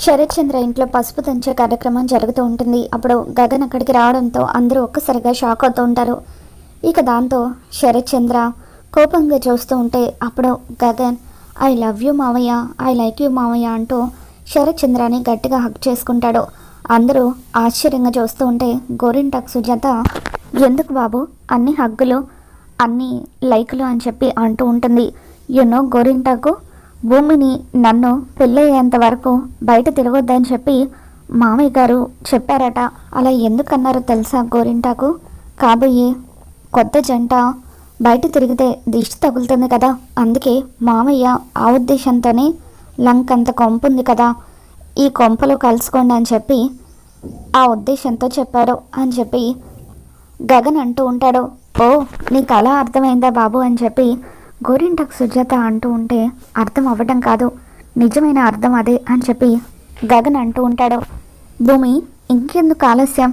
శరత్ చంద్ర ఇంట్లో పసుపు దంచే కార్యక్రమం జరుగుతూ ఉంటుంది. అప్పుడు గగన్ అక్కడికి రావడంతో అందరూ ఒక్కసారిగా షాక్ అవుతూ ఉంటారు. ఇక దాంతో శరత్ చంద్ర కోపంగా చూస్తూ ఉంటే అప్పుడు గగన్ ఐ లవ్ యూ మావయ్య ఐ లైక్ యూ మావయ్య అంటూ శరత్ చంద్రాని గట్టిగా హక్ చేసుకుంటాడు. అందరూ ఆశ్చర్యంగా చూస్తూ ఉంటే గోరింటాక్ సుజాత ఎందుకు బాబు అన్ని హగ్గులు అన్ని లైకులు అని చెప్పి అంటూ ఉంటుంది. యునో గోరింటాకు భూమిని నన్ను పెళ్ళయ్యేంత వరకు బయట తిరగొద్దని చెప్పి మామయ్య గారు చెప్పారట. అలా ఎందుకన్నారో తెలుసా గోరింటాకు? కాబోయే కొత్త జంట బయట తిరిగితే దిష్టి తగులుతుంది కదా. అందుకే మామయ్య ఆ ఉద్దేశంతోనే లంకంత అంత కొంపు ఉంది కదా. ఈ కొంపలో కలుసుకోండి అని చెప్పి ఆ ఉద్దేశంతో చెప్పారు అని చెప్పి గగన్ అంటూ ఉంటాడు. ఓ నీకు అలా అర్థమైందా బాబు అని చెప్పి గోరింటకు సుజాత అంటూ ఉంటే అర్థం అవ్వటం కాదు. నిజమైన అర్థం అదే అని చెప్పి గగన్ అంటూ ఉంటాడు. భూమి ఇంకెందుకు ఆలస్యం?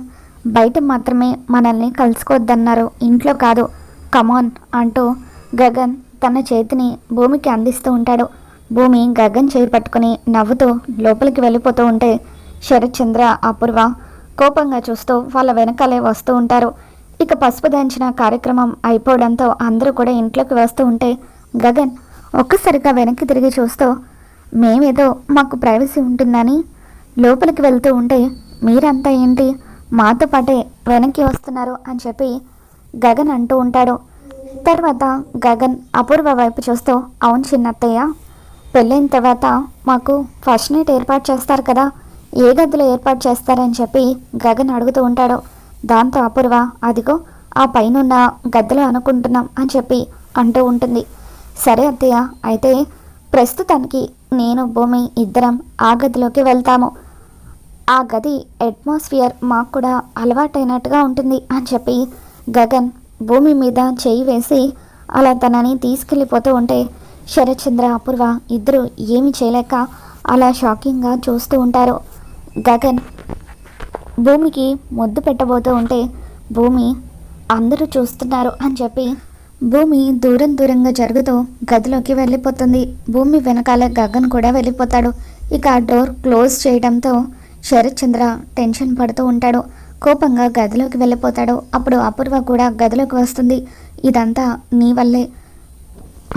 బయట మాత్రమే మనల్ని కలుసుకోవద్దన్నారు ఇంట్లో కాదు. కమాన్ అంటూ గగన్ తన చేతిని భూమికి అందిస్తూ ఉంటాడు. భూమి గగన్ చేయి పట్టుకుని నవ్వుతూ లోపలికి వెళ్ళిపోతూ ఉంటే శరత్ చంద్ర అపూర్వ కోపంగా చూస్తూ వాళ్ళ వెనకాలే వస్తూ ఉంటారు. ఇక పసుపు దంచిన కార్యక్రమం అయిపోవడంతో అందరూ కూడా ఇంట్లోకి వస్తూ ఉంటే గగన్ ఒక్కసారిగా వెనక్కి తిరిగి చూస్తూ మేమేదో మాకు ప్రైవసీ ఉంటుందని లోపలికి వెళ్తూ ఉంటే మీరంతా ఏంటి మాతో పాటే వెనక్కి వస్తున్నారు అని చెప్పి గగన్ అంటూ ఉంటాడు. తర్వాత గగన్ అపూర్వ వైపు చూస్తూ అవును చిన్నత్తయ్య పెళ్ళైన తర్వాత మాకు ఫస్ట్ నైట్ ఏర్పాటు చేస్తారు కదా ఏ గదిలో ఏర్పాటు చేస్తారని చెప్పి గగన్ అడుగుతూ ఉంటాడు. దాంతో అపూర్వ అదిగో ఆ పైనున్న గదిలో అనుకుంటున్నాం అని చెప్పి అంటూ ఉంటుంది. సరే అత్తయ్య అయితే ప్రస్తుతానికి నేను భూమి ఇద్దరం ఆ గదిలోకి వెళ్తాము. ఆ గది అట్మాస్ఫియర్ మాకు కూడా అలవాటైనట్టుగా ఉంటుంది అని చెప్పి గగన్ భూమి మీద చేయి వేసి అలా తనని తీసుకెళ్ళిపోతూ ఉంటే శరత్చంద్ర అపూర్వ ఇద్దరు ఏమి చేయలేక అలా షాకింగ్గా చూస్తూ ఉంటారు. గగన్ భూమికి ముద్దు పెట్టబోతూ ఉంటే భూమి అందరూ చూస్తున్నారు అని చెప్పి భూమి దూరం దూరంగా జరుగుతూ గదిలోకి వెళ్ళిపోతుంది. భూమి వెనకాల గగన్ కూడా వెళ్ళిపోతాడు. ఇక ఆ డోర్ క్లోజ్ చేయడంతో శరత్ చంద్ర టెన్షన్ పడుతూ ఉంటాడు. కోపంగా గదిలోకి వెళ్ళిపోతాడు. అప్పుడు అపూర్వ కూడా గదిలోకి వస్తుంది. ఇదంతా నీ వల్లే.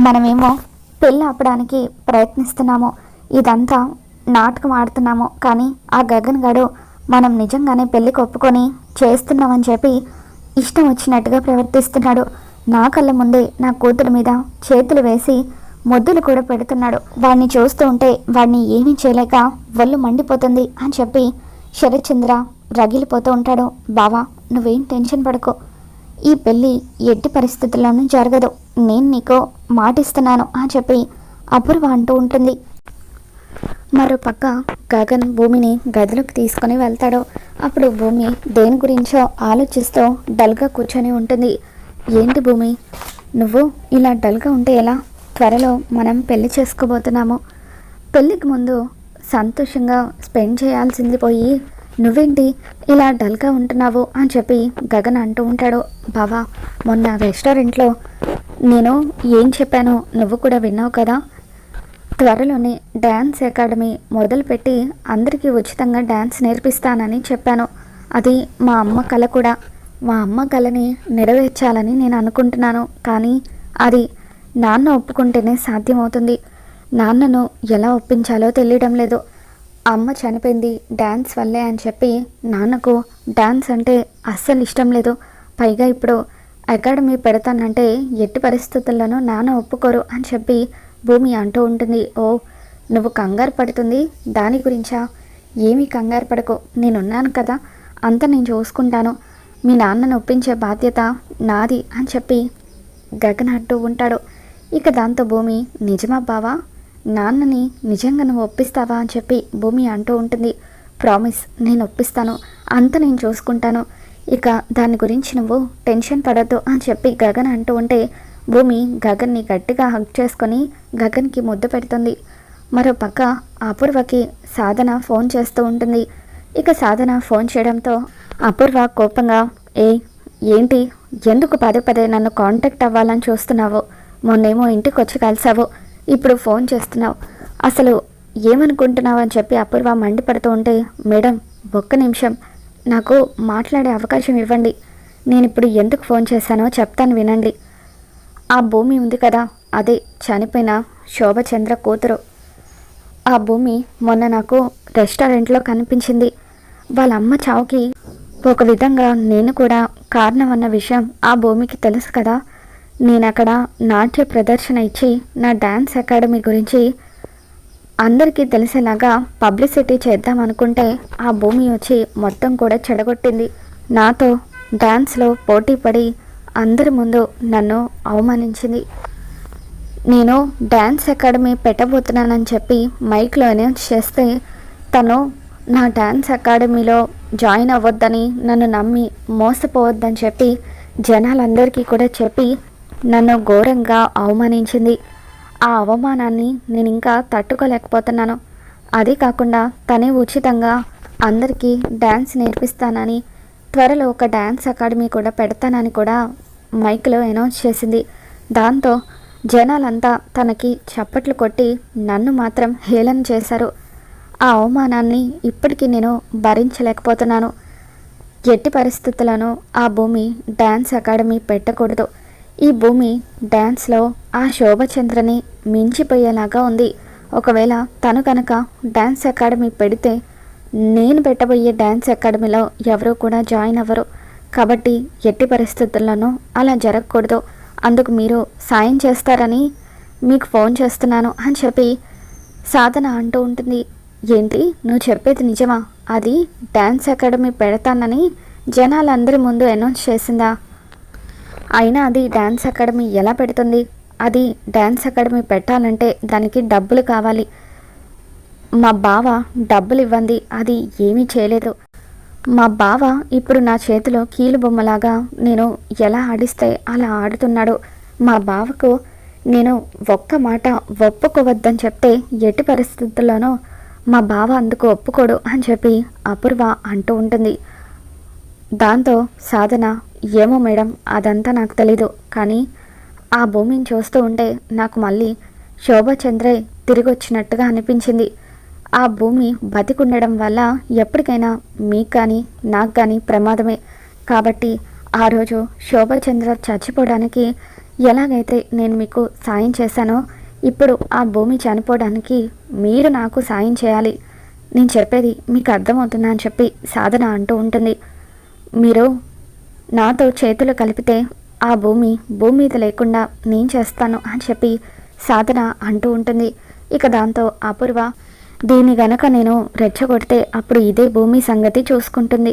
మనమేమో పెళ్ళి ఆపడానికి ప్రయత్నిస్తున్నాము. ఇదంతా నాటకం ఆడుతున్నాము. కానీ ఆ గగన్ గడు మనం నిజంగానే పెళ్ళికి ఒప్పుకొని చేస్తున్నామని చెప్పి ఇష్టం వచ్చినట్టుగా ప్రవర్తిస్తున్నాడు. నా కళ్ళ ముందే నా కూతురు మీద చేతులు వేసి మొద్దులు కూడా పెడుతున్నాడు. వాడిని చూస్తూ ఉంటే వాడిని ఏమీ చేయలేక ఒళ్ళు మండిపోతుంది అని చెప్పి శరత్చంద్ర రగిలిపోతూ ఉంటాడు. బావా నువ్వేం టెన్షన్ పడకు. ఈ పెళ్ళి ఎట్టి పరిస్థితుల్లోనూ జరగదు. నేను నీకు మాటిస్తున్నాను అని చెప్పి అపూర్వ అంటూ ఉంటుంది. మరో పక్క గగన్ భూమిని గదిలోకి తీసుకొని వెళ్తాడు. అప్పుడు భూమి దేని గురించో ఆలోచిస్తూ డల్గా కూర్చొని ఉంటుంది. ఏంటి భూమి? నువ్వు ఇలా డల్గా ఉంటే ఎలా? త్వరలో మనం పెళ్ళి చేసుకోబోతున్నాము. పెళ్ళికి ముందు సంతోషంగా స్పెండ్ చేయాల్సింది పోయి నువ్వేంటి ఇలా డల్గా ఉంటున్నావు? అని చెప్పి గగన్ అంటూ ఉంటాడు. బావా మొన్న రెస్టారెంట్లో నేను ఏం చెప్పానో నువ్వు కూడా విన్నావు కదా. త్వరలోనే డ్యాన్స్ అకాడమీ మొదలుపెట్టి అందరికీ ఉచితంగా డ్యాన్స్ నేర్పిస్తానని చెప్పాను. అది మా అమ్మ కళ కూడా. మా అమ్మ కళని నెరవేర్చాలని నేను అనుకుంటున్నాను. కానీ అది నాన్న ఒప్పుకుంటేనే సాధ్యమవుతుంది. నాన్నను ఎలా ఒప్పించాలో తెలియడం లేదు. అమ్మ చనిపోయింది డ్యాన్స్ వల్లే అని చెప్పి నాన్నకు డ్యాన్స్ అంటే అస్సలు ఇష్టం లేదు. పైగా ఇప్పుడు అకాడమీ పెడతానంటే ఎట్టి పరిస్థితుల్లోనూ నాన్న ఒప్పుకోరు అని చెప్పి భూమి అంటూ ఉంటుంది. ఓ నువ్వు కంగారు పడుతుంది. దాని గురించా? ఏమీ కంగారు పడకు. నేనున్నాను కదా. అంత నేను చూసుకుంటాను. మీ నాన్నను ఒప్పించే బాధ్యత నాది అని చెప్పి గగన్ అంటూ ఉంటాడు. ఇక దాంతో భూమి నిజమా బావా? నాన్నని నిజంగా నువ్వు ఒప్పిస్తావా? అని చెప్పి భూమి అంటూ ఉంటుంది. ప్రామిస్ నేను ఒప్పిస్తాను. అంత నేను చూసుకుంటాను. ఇక దాని గురించి నువ్వు టెన్షన్ పడద్దు అని చెప్పి గగన్ అంటూ ఉంటే భూమి గగన్ని గట్టిగా హగ్ చేసుకొని గగన్కి ముద్దు పెడుతుంది. మరో పక్క అపూర్వకి సాధన ఫోన్ చేస్తూ ఉంటుంది. ఇక సాధన ఫోన్ చేయడంతో అపూర్వ కోపంగా ఏ ఏంటి? ఎందుకు పదే పదే నన్ను కాంటాక్ట్ అవ్వాలని చూస్తున్నావు? మొన్నేమో ఇంటికి వచ్చి కలిసావు. ఇప్పుడు ఫోన్ చేస్తున్నావు. అసలు ఏమనుకుంటున్నావు? అని చెప్పి అపూర్వ మండిపడుతూ ఉంటే మేడం ఒక్క నిమిషం. నాకు మాట్లాడే అవకాశం ఇవ్వండి. నేను ఇప్పుడు ఎందుకు ఫోన్ చేశానో చెప్తాను వినండి. ఆ భూమి ఉంది కదా అదే చనిపోయిన శోభచంద్ర కూతురు. ఆ భూమి మొన్న నాకు రెస్టారెంట్లో కనిపించింది. వాళ్ళ అమ్మ చావుకి ఒక విధంగా నేను కూడా కారణం అన్న విషయం ఆ భూమికి తెలుసు కదా. నేను అక్కడ నాట్య ప్రదర్శన ఇచ్చి నా డ్యాన్స్ అకాడమీ గురించి అందరికీ తెలిసేలాగా పబ్లిసిటీ చేద్దాం అనుకుంటే ఆ భూమి వచ్చి మొత్తం కూడా చెడగొట్టింది. నాతో డ్యాన్స్లో పోటీ పడి అందరి ముందు నన్ను అవమానించింది. నేను డ్యాన్స్ అకాడమీ పెట్టబోతున్నానని చెప్పి మైక్లో అనౌన్స్ చేస్తే తను నా డ్యాన్స్ అకాడమీలో జాయిన్ అవ్వద్దని నన్ను నమ్మి మోసపోవద్దని చెప్పి జనాలందరికీ కూడా చెప్పి నన్ను ఘోరంగా అవమానించింది. ఆ అవమానాన్ని నేను ఇంకా తట్టుకోలేకపోతున్నాను. అది కాకుండా తనే ఉచితంగా అందరికీ డ్యాన్స్ నేర్పిస్తానని త్వరలో ఒక డ్యాన్స్ అకాడమీ కూడా పెడతానని కూడా మైక్లో అనౌన్స్ చేసింది. దాంతో జనాలంతా తనకి చప్పట్లు కొట్టి నన్ను మాత్రం హేళన చేశారు. ఆ అవమానాన్ని ఇప్పటికీ నేను భరించలేకపోతున్నాను. ఎట్టి పరిస్థితులను ఆ భూమి డ్యాన్స్ అకాడమీ పెట్టకూడదు. ఈ భూమి డ్యాన్స్లో ఆ శోభచంద్రని మించిపోయేలాగా ఉంది. ఒకవేళ తను కనుక డ్యాన్స్ అకాడమీ పెడితే నేను పెట్టబోయే డ్యాన్స్ అకాడమీలో ఎవరూ కూడా జాయిన్ అవ్వరు. కాబట్టి ఎట్టి పరిస్థితుల్లోనూ అలా జరగకూడదు. అందుకు మీరు సాయం చేస్తారని మీకు ఫోన్ చేస్తున్నాను అని చెప్పి సాధన అంటూ ఉంటుంది. ఏంటి? నువ్వు చెప్పేది నిజమా? అది డ్యాన్స్ అకాడమీ పెడతానని జనాలందరి ముందు అనౌన్స్ చేసిందా? అయినా అది డ్యాన్స్ అకాడమీ ఎలా పెడుతుంది? అది డ్యాన్స్ అకాడమీ పెట్టాలంటే దానికి డబ్బులు కావాలి. మా బావ డబ్బులు ఇవ్వండి అది ఏమీ చేయలేదు. మా బావ ఇప్పుడు నా చేతిలో కీలు బొమ్మలాగా నేను ఎలా ఆడిస్తే అలా ఆడుతున్నాడు. మా బావకు నేను ఒక్క మాట ఒప్పుకోవద్దని చెప్తే ఎట్టి పరిస్థితుల్లోనూ మా బావ అందుకు ఒప్పుకోడు అని చెప్పి అపూర్వ అంటూ ఉంటుంది. దాంతో సాధన ఏమో మేడం అదంతా నాకు తెలీదు. కానీ ఆ భూమిని చూస్తూ ఉంటే నాకు మళ్ళీ శోభచంద్రే తిరిగి వచ్చినట్టుగా అనిపించింది. ఆ భూమి బతికుండడం వల్ల ఎప్పటికైనా మీకు కానీ నాకు కానీ ప్రమాదమే. కాబట్టి ఆ రోజు శోభచంద్ర చచ్చిపోవడానికి ఎలాగైతే నేను మీకు సాయం చేశానో ఇప్పుడు ఆ భూమి చనిపోవడానికి మీరు నాకు సాయం చేయాలి. నేను చెప్పేది మీకు అర్థమవుతుందా అని చెప్పి సాధన అంటూ ఉంటుంది. మీరు నాతో చేతులు కలిపితే ఆ భూమి భూమి మీద లేకుండా నేను చేస్తాను అని చెప్పి సాధన అంటూ ఉంటుంది. ఇక దాంతో అపూర్వ దీన్ని గనక నేను రెచ్చగొడితే అప్పుడు ఇదే భూమి సంగతి చూసుకుంటుంది.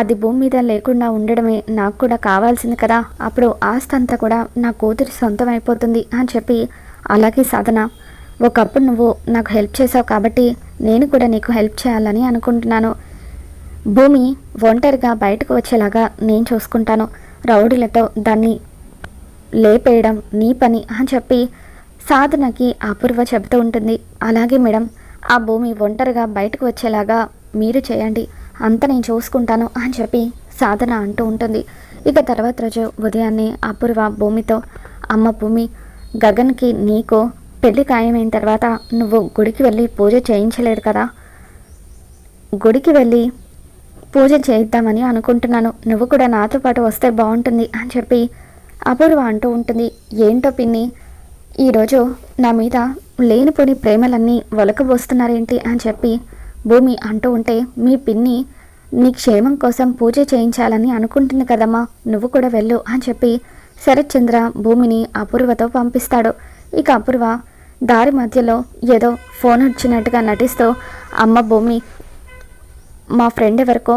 అది భూమి మీద లేకుండా ఉండడమే నాకు కూడా కావాల్సింది కదా. అప్పుడు ఆస్తి అంతా కూడా నా కూతురి సొంతం అయిపోతుంది అని చెప్పి అలాగే సాధన. ఒకప్పుడు నువ్వు నాకు హెల్ప్ చేసావు కాబట్టి నేను కూడా నీకు హెల్ప్ చేయాలని అనుకుంటున్నాను. భూమి ఒంటరిగా బయటకు వచ్చేలాగా నేను చూసుకుంటాను. రౌడీలతో దాన్ని లేపేయడం నీ పని అని చెప్పి సాధనకి అపూర్వ చెబుతూ ఉంటుంది. అలాగే మేడం ఆ భూమి ఒంటరిగా బయటకు వచ్చేలాగా మీరు చేయండి. అంత నేను చూసుకుంటాను అని చెప్పి సాధన అంటూ ఉంటుంది. ఇక తర్వాత రోజు ఉదయాన్నే అపూర్వ భూమితో అమ్మ భూమి గగన్కి నీకు పెళ్ళి ఖాయమైన తర్వాత నువ్వు గుడికి వెళ్ళి పూజ చేయించలేదు కదా? గుడికి వెళ్ళి పూజ చేయిద్దామని అనుకుంటున్నాను. నువ్వు కూడా నాతో పాటు వస్తే బాగుంటుంది అని చెప్పి అపూర్వ అంటూ ఉంటుంది. ఏంటో పిన్ని ఈరోజు నా మీద లేనిపోని ప్రేమలన్నీ వలకబోస్తున్నారేంటి అని చెప్పి భూమి అంటూ ఉంటే మీ పిన్ని నీ క్షేమం కోసం పూజ చేయించాలని అనుకుంటుంది కదమ్మా నువ్వు కూడా వెళ్ళు అని చెప్పి శరత్చంద్ర భూమిని అపూర్వతో పంపిస్తాడు. ఇక అపూర్వ దారి మధ్యలో ఏదో ఫోన్ వచ్చినట్టుగా నటిస్తూ అమ్మ భూమి మా ఫ్రెండ్ ఎవరికో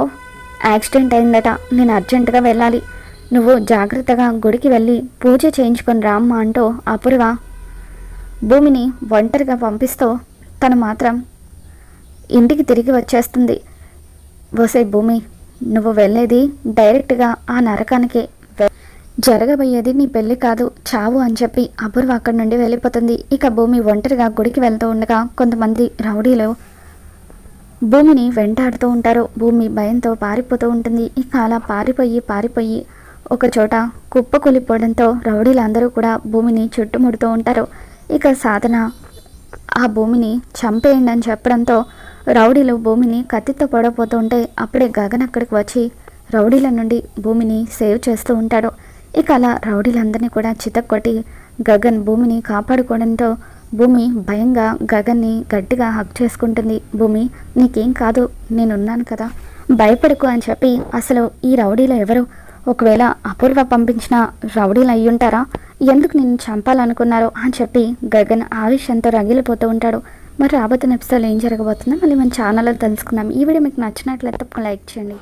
యాక్సిడెంట్ అయిందట నేను అర్జెంటుగా వెళ్ళాలి. నువ్వు జాగ్రత్తగా గుడికి వెళ్ళి పూజ చేయించుకొని రామ్మా అంటూ అపూర్వ భూమిని ఒంటరిగా పంపిస్తూ తను మాత్రం ఇంటికి తిరిగి వచ్చేస్తుంది. ఓసే భూమి నువ్వు వెళ్ళేది డైరెక్ట్గా ఆ నరకానికే జరగబోయేది నీ పెళ్ళి కాదు చావు అని చెప్పి అపూర్వ అక్కడి నుండి వెళ్ళిపోతుంది. ఇక భూమి ఒంటరిగా గుడికి వెళ్తూ ఉండగా కొంతమంది రౌడీలు భూమిని వెంటాడుతూ ఉంటారు. భూమి భయంతో పారిపోతూ ఉంటుంది. ఇక అలా పారిపోయి పారిపోయి ఒక చోట కుప్ప కూలిపోవడంతో రౌడీలందరూ కూడా భూమిని చుట్టుముడుతూ ఉంటారు. ఇక సాధన ఆ భూమిని చంపేయండి అని చెప్పడంతో రౌడీలు భూమిని కత్తితో పొడపోతుంటే అప్పుడే గగన్ అక్కడికి వచ్చి రౌడీల నుండి భూమిని సేవ్ చేస్తూ ఉంటాడు. ఇక అలా రౌడీలందరినీ కూడా చితక్కొట్టి గగన్ భూమిని కాపాడుకోవడంతో భూమి భయంగా గగన్ని గట్టిగా హక్ చేసుకుంటుంది. భూమి నీకేం కాదు నేనున్నాను కదా. భయపడకు అని చెప్పి అసలు ఈ రౌడీలో ఎవరు? ఒకవేళ అపూర్వ పంపించిన రౌడీలు అయ్యుంటారా? ఎందుకు నిన్ను చంపాలనుకున్నారో అని చెప్పి గగన్ ఆవేశంతో రగిలిపోతూ ఉంటాడు. మరి రాబోతున్న ఎపిసోడ్ ఏం జరగబోతుందో మళ్ళీ మన ఛానల్లో తెలుసుకుందాం. ఈ వీడియో మీకు నచ్చినట్లయితే లైక్ చేయండి.